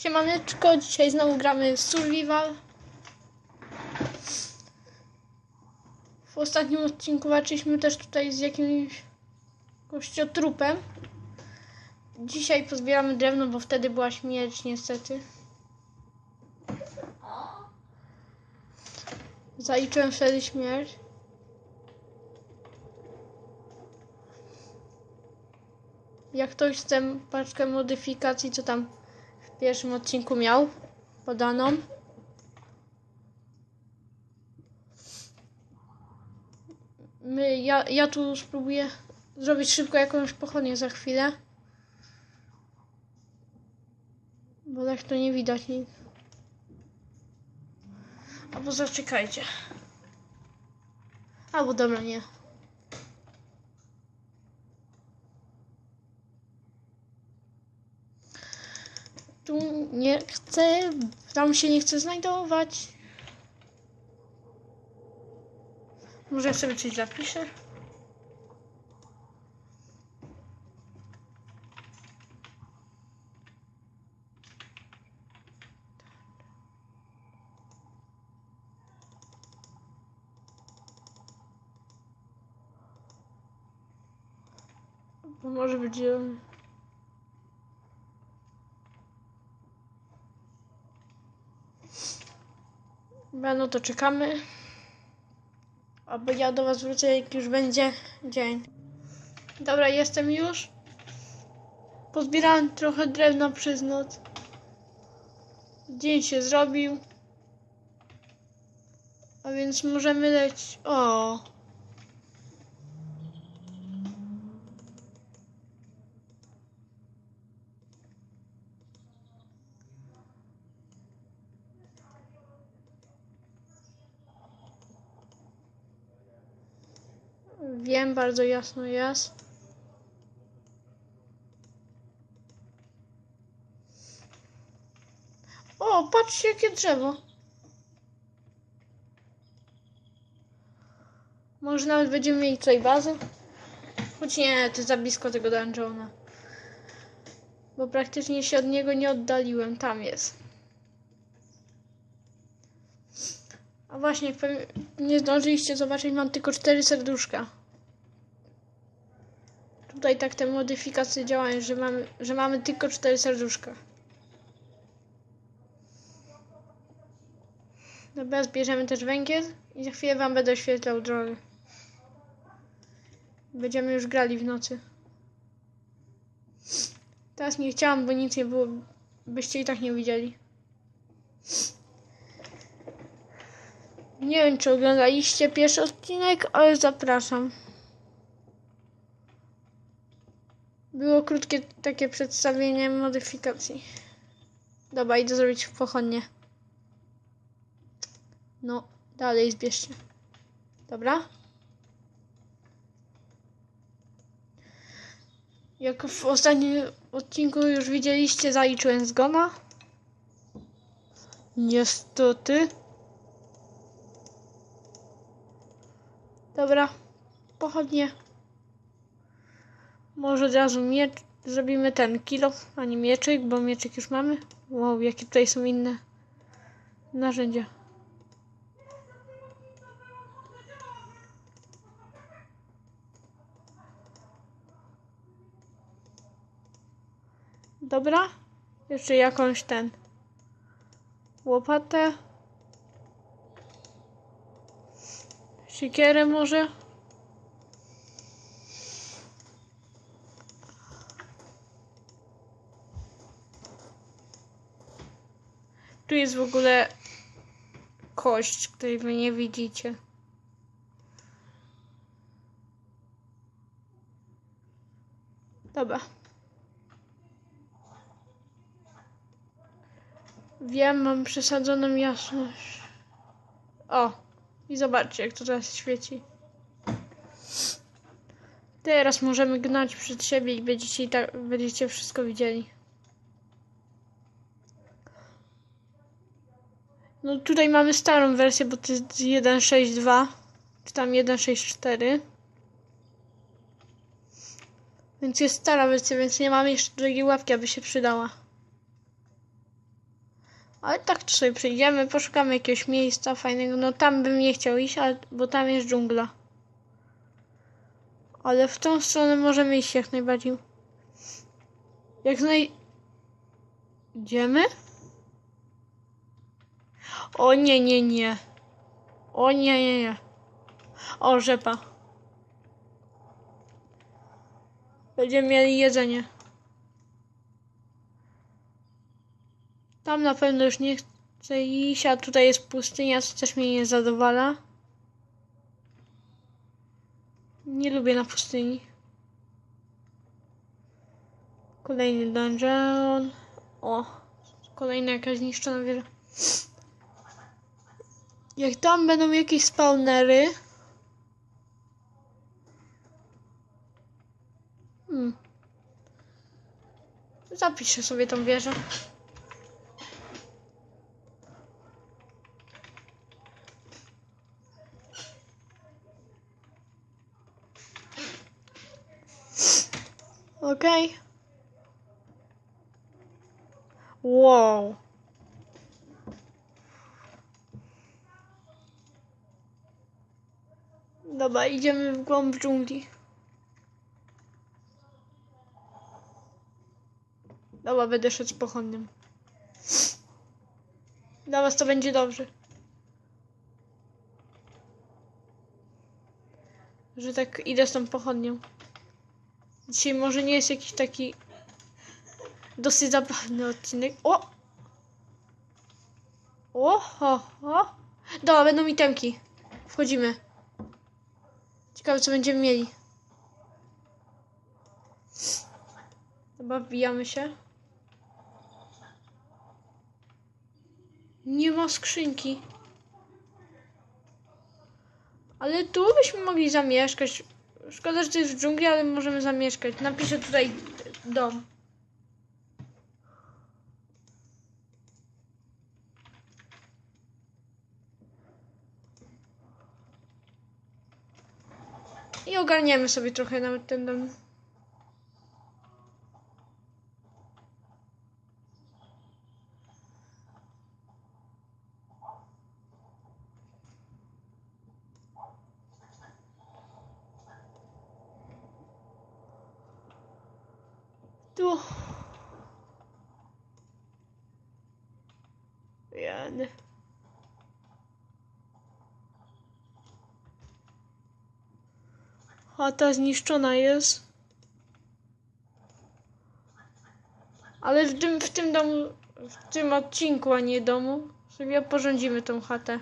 Siemaneczko, dzisiaj znowu gramy w Survival. W ostatnim odcinku walczyliśmy też tutaj z jakimś kościotrupem. Dzisiaj pozbieramy drewno, bo wtedy była śmierć niestety. Zaliczyłem wtedy śmierć. Jak ktoś chce paczkę modyfikacji, co tam pierwszym odcinku miał podaną. My, ja, ja tu spróbuję zrobić szybko jakąś pochodnię za chwilę. Bo tak to nie widać nic. Albo zaczekajcie. Albo dobra, nie. Tu nie chcę, tam się nie chcę znajdować. Może sobie coś zapiszę? Może będzie... Dobra, no to czekamy. Albo ja do was wrócę, jak już będzie dzień. Dobra, jestem już. Pozbierałem trochę drewna przez noc. Dzień się zrobił. A więc możemy leć. O! Wiem, bardzo jasno jest. O, patrzcie jakie drzewo. Może nawet będziemy mieli tutaj bazę? Choć nie, to za blisko tego dungeona. Bo praktycznie się od niego nie oddaliłem. Tam jest. A właśnie, nie zdążyliście zobaczyć, mam tylko cztery serduszka. Tutaj tak te modyfikacje działają, że mamy, że mamy tylko cztery serduszka. Dobra, zbierzemy też węgiel i za chwilę wam będę oświetlał drogę. Będziemy już grali w nocy. Teraz nie chciałam, bo nic nie było, byście i tak nie widzieli. Nie wiem, czy oglądaliście pierwszy odcinek, ale zapraszam. Było krótkie takie przedstawienie modyfikacji. Dobra, idę zrobić pochodnie. No, dalej zbierzcie. Dobra? Jak w ostatnim odcinku już widzieliście, zaliczyłem zgona. Niestety. Dobra, pochodnie. Może od razu miecz, zrobimy ten kilo, a nie mieczyk, bo mieczyk już mamy. Wow, jakie tutaj są inne narzędzia. Dobra, jeszcze jakąś ten łopatę. Siekierę może? Tu jest w ogóle kość, której wy nie widzicie. Dobra. Wiem, mam przesadzoną jasność. O, i zobaczcie, jak to teraz świeci. Teraz możemy gnać przed siebie i będziecie, tak, będziecie wszystko widzieli. No tutaj mamy starą wersję, bo to jest 1.6.2, czy tam 1.6.4. Więc jest stara wersja, więc nie mamy jeszcze drugiej łapki, aby się przydała. Ale tak to sobie przejdziemy, poszukamy jakiegoś miejsca fajnego. No tam bym nie chciał iść, ale, bo tam jest dżungla. Ale w tą stronę możemy iść jak najbardziej. Jak naj... Idziemy? O nie, nie, nie. O nie, nie, nie. O, rzepa. Będziemy mieli jedzenie. Tam na pewno już nie chcę iść, a tutaj jest pustynia, co też mnie nie zadowala. Nie lubię na pustyni. Kolejny dungeon. O, kolejna jakaś zniszczona wieża. Jak tam będą jakieś spawnery. Hmm. Zapiszę sobie tą wieżę. Okej. Wow. Dobra, idziemy w głąb dżungli. Dobra, będę szedł pochodnym. Dla was to będzie dobrze. Że tak idę z tą pochodnią. Dzisiaj może nie jest jakiś taki dosyć zabawny odcinek. O! O, ho, ho. Dobra, będą itemki. Wchodzimy. Ciekawe, co będziemy mieli. Dobra, wbijamy się. Nie ma skrzynki. Ale tu byśmy mogli zamieszkać. Szkoda, że to jest w dżungli, ale możemy zamieszkać. Napiszę tutaj dom. I ogarniemy sobie trochę nawet ten dom. Tu. Jany. Chata zniszczona jest. Ale w tym, w tym domu, w tym odcinku, a nie domu, sobie porządzimy tą chatę.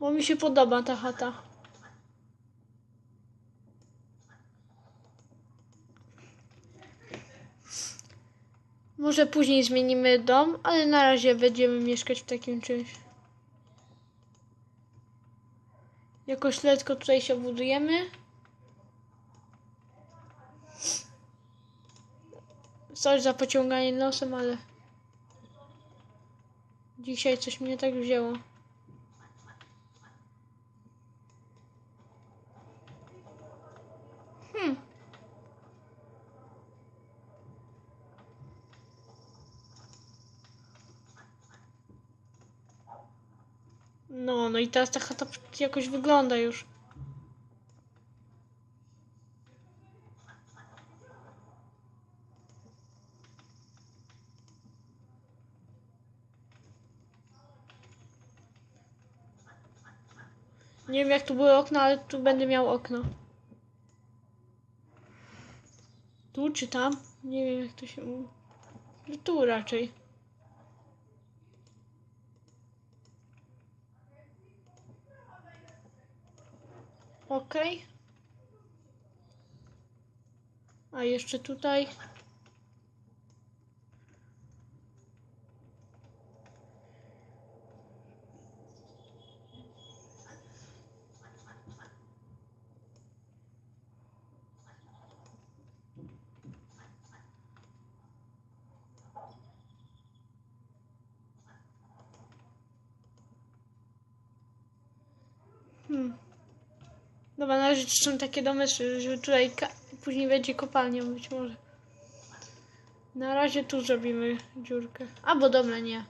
Bo mi się podoba ta chata. Może później zmienimy dom, ale na razie będziemy mieszkać w takim czymś. Jakoś letko tutaj się budujemy. Coś za pociąganie nosem, ale dzisiaj coś mnie tak wzięło. Hmm. No, no i teraz ta chata jakoś wygląda już. Nie wiem jak tu były okna, ale tu będę miał okno. Tu czy tam? Nie wiem jak to się mówi. Tu raczej. Okej. A jeszcze tutaj. Hmm. Dobra, na razie są takie domy, że tutaj później będzie kopalnią być może. Na razie tu zrobimy dziurkę. Albo dobra, nie.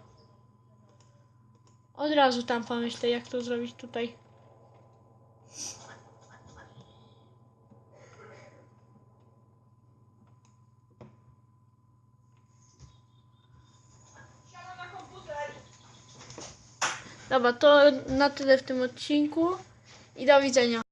Od razu tam pomyślę, jak to zrobić tutaj. Dobra, to na tyle w tym odcinku i do widzenia.